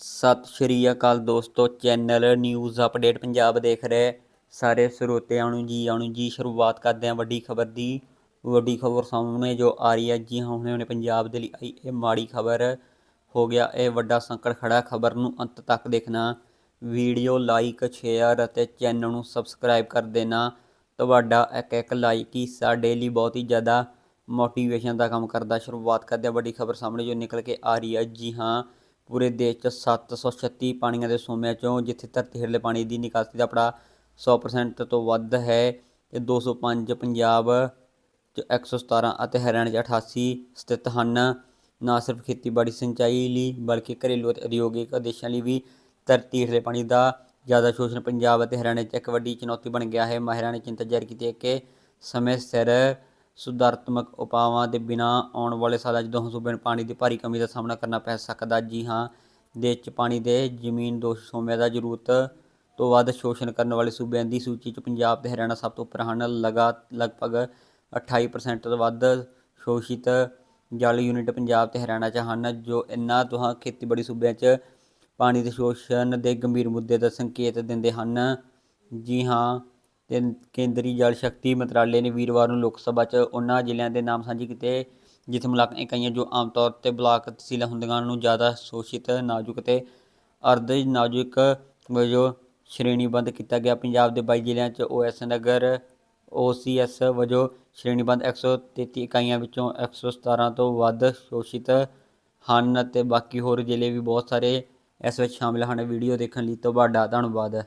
ਸਤਿ ਸ਼੍ਰੀ ਅਕਾਲ ਦੋਸਤੋ, channel news update Punjab ਦੇਖ ਰਹੇ ਸਾਰੇ ਸਰੋਤਿਆਂ ਨੂੰ ਜੀ ਆਣੂ ਜੀ, ਸ਼ੁਰੂਆਤ ਕਰਦੇ ਹਾਂ ਵੱਡੀ ਖਬਰ ਦੀ। ਵੱਡੀ ਖਬਰ ਸਾਹਮਣੇ ਜੋ ਆ ਰਹੀ ਹੈ ਜੀ ਹਾਂ ਹੁਣੇ ਹੁਣੇ ਪੰਜਾਬ ਦੇ ਲਈ ਆਈ ਇਹ ਮਾੜੀ ਖਬਰ ਹੋ ਗਿਆ। ਇਹ ਵੱਡਾ ਸੰਕਟ ਖੜਾ ਖਬਰ ਨੂੰ ਅੰਤ ਤੱਕ ਦੇਖਣਾ, ਵੀਡੀਓ ਲਾਈਕ, ਸ਼ੇਅਰ ਅਤੇ ਚੈਨਲ ਨੂੰ ਸਬਸਕ੍ਰਾਈਬ ਕਰ ਦੇਣਾ। ਤੁਹਾਡਾ ਇੱਕ ਇੱਕ ਲਾਈਕ ਹੀ ਸਾਡੇ ਲਈ ਬਹੁਤ ਹੀ ਜ਼ਿਆਦਾ ਮੋਟੀਵੇਸ਼ਨ ਦਾ ਕੰਮ ਕਰਦਾ। ਸ਼ੁਰੂਆਤ ਕਰਦੇ ਹਾਂ ਵੱਡੀ ਖਬਰ ਸਾਹਮਣੇ ਜੋ ਨਿਕਲ ਕੇ ਆ ਰਹੀ ਹੈ। ਜੀ ਹਾਂ ਪੂਰੇ ਦੇਸ਼ 'ਚ 736 ਪਾਣੀਆਂ ਦੇ ਸੋਮਿਆਂ 'ਚੋਂ, ਜਿੱਥੇ ਧਰਤੀ ਹੇਠਲੇ ਪਾਣੀ ਦੀ ਨਿਕਾਸੀ ਦਾ ਪੜਾ 100% ਤੋਂ ਵੱਧ ਹੈ ਤੇ 205 ਪੰਜਾਬ 'ਚ 117 ਅਤੇ ਹਰਿਆਣਾ 'ਚ 88 ਸਥਿਤ ਹਨ। ਨਾ ਸਿਰਫ ਖੇਤੀਬਾੜੀ ਸਿੰਚਾਈ ਲਈ, ਬਲਕਿ ਘਰੇਲੂ ਅਤੇ ਉਦਯੋਗਿਕ ਉਦੇਸ਼ਾਂ ਲਈ ਵੀ ਧਰਤੀ ਹੇਠਲੇ ਪਾਣੀ ਦਾ ਜ਼ਿਆਦਾ ਸ਼ੋਸ਼ਣ ਪੰਜਾਬ ਅਤੇ ਹਰਿਆਣਾ 'ਚ ਇੱਕ ਵੱਡੀ ਚੁਣੌਤੀ ਬਣ ਗਿਆ ਹੈ। ਮਾਹਿਰਾਂ ਨੇ ਚਿੰਤਾ ਜ਼ਾਹਿਰ ਕੀਤੀ ਹੈ ਕਿ ਸਮੇਂ ਸਿਰ ਸੁਧਾਰਾਤਮਕ ਉਪਾਵਾਂ ਦੇ ਬਿਨਾਂ ਆਉਣ ਵਾਲੇ ਸਾਲਾਂ 'ਚ ਦੋਹਾਂ ਸੂਬਿਆਂ ਨੂੰ ਪਾਣੀ ਦੀ ਭਾਰੀ ਕਮੀ ਦਾ ਸਾਹਮਣਾ ਕਰਨਾ ਪੈ ਸਕਦਾ। ਜੀ ਹਾਂ, ਦੇਸ਼ 'ਚ ਪਾਣੀ ਦੇ ਜ਼ਮੀਨ ਦੋਸ਼ ਸੋਮਿਆਂ ਦਾ ਜ਼ਰੂਰਤ ਤੋਂ ਵੱਧ ਸ਼ੋਸ਼ਣ ਕਰਨ ਵਾਲੇ ਸੂਬਿਆਂ ਦੀ ਸੂਚੀ 'ਚ ਪੰਜਾਬ ਤੇ ਹਰਿਆਣਾ ਸਭ ਤੋਂ ਉੱਪਰ ਹਨ। ਲਗਾ, ਲਗਭਗ 28% ਤੋਂ ਵੱਧ ਸ਼ੋਸ਼ਿਤ ਜਲ ਯੂਨਿਟ ਪੰਜਾਬ ਤੇ ਹਰਿਆਣਾ 'ਚ ਹਨ, ਜੋ ਇਨ੍ਹਾਂ ਦੋਹਾਂ ਖੇਤੀਬਾੜੀ ਸੂਬਿਆਂ 'ਚ ਪਾਣੀ ਦੇ ਸ਼ੋਸ਼ਣ ਦੇ ਗੰਭੀਰ ਮੁੱਦੇ ਦਾ ਸੰਕੇਤ ਦਿੰਦੇ ਹਨ। ਜੀ ਹਾਂ ਕੇਂਦਰੀ ਜਲ ਸ਼ਕਤੀ ਮੰਤਰਾਲੇ ਨੇ ਵੀਰਵਾਰ ਨੂੰ ਲੋਕ ਸਭਾ 'ਚ ਉਹਨਾਂ ਜ਼ਿਲ੍ਹਿਆਂ ਦੇ ਨਾਮ ਸਾਂਝੇ ਕੀਤੇ। ਜਿੱਥੇ ਮੁਲਾਕਾਤਾਂ ਇਕਾਈਆਂ ਜੋ ਆਮ ਤੌਰ ਤੇ ਬਲਾਕ ਤਹਿਸੀਲਾਂ ਹੁੰਦੀਆਂ ਨੂੰ ਜ਼ਿਆਦਾ ਸ਼ੋਸ਼ਿਤ, ਨਾਜ਼ੁਕ ਤੇ ਅਰਧ ਨਾਜ਼ੁਕ ਵਜੋਂ ਸ਼੍ਰੇਣੀਬੱਧ ਕੀਤਾ ਗਿਆ। ਪੰਜਾਬ ਦੇ 22 ਜ਼ਿਲ੍ਹਿਆਂ 'ਚ ਓਐਸ ਨਗਰ ਓਸੀਐਸ ਵਜੋਂ ਸ਼੍ਰੇਣੀਬੱਧ 133 ਇਕਾਈਆਂ ਵਿੱਚੋਂ 117 ਤੋਂ ਵੱਧ ਸ਼ੋਸ਼ਿਤ ਹਨ ਅਤੇ ਬਾਕੀ ਹੋਰ ਜ਼ਿਲ੍ਹੇ ਵੀ ਬਹੁਤ ਸਾਰੇ ਇਸ ਵਿੱਚ ਸ਼ਾਮਿਲ ਹਨ। ਵੀਡੀਓ ਦੇਖਣ ਲਈ ਤੁਹਾਡਾ ਧੰਨਵਾਦ।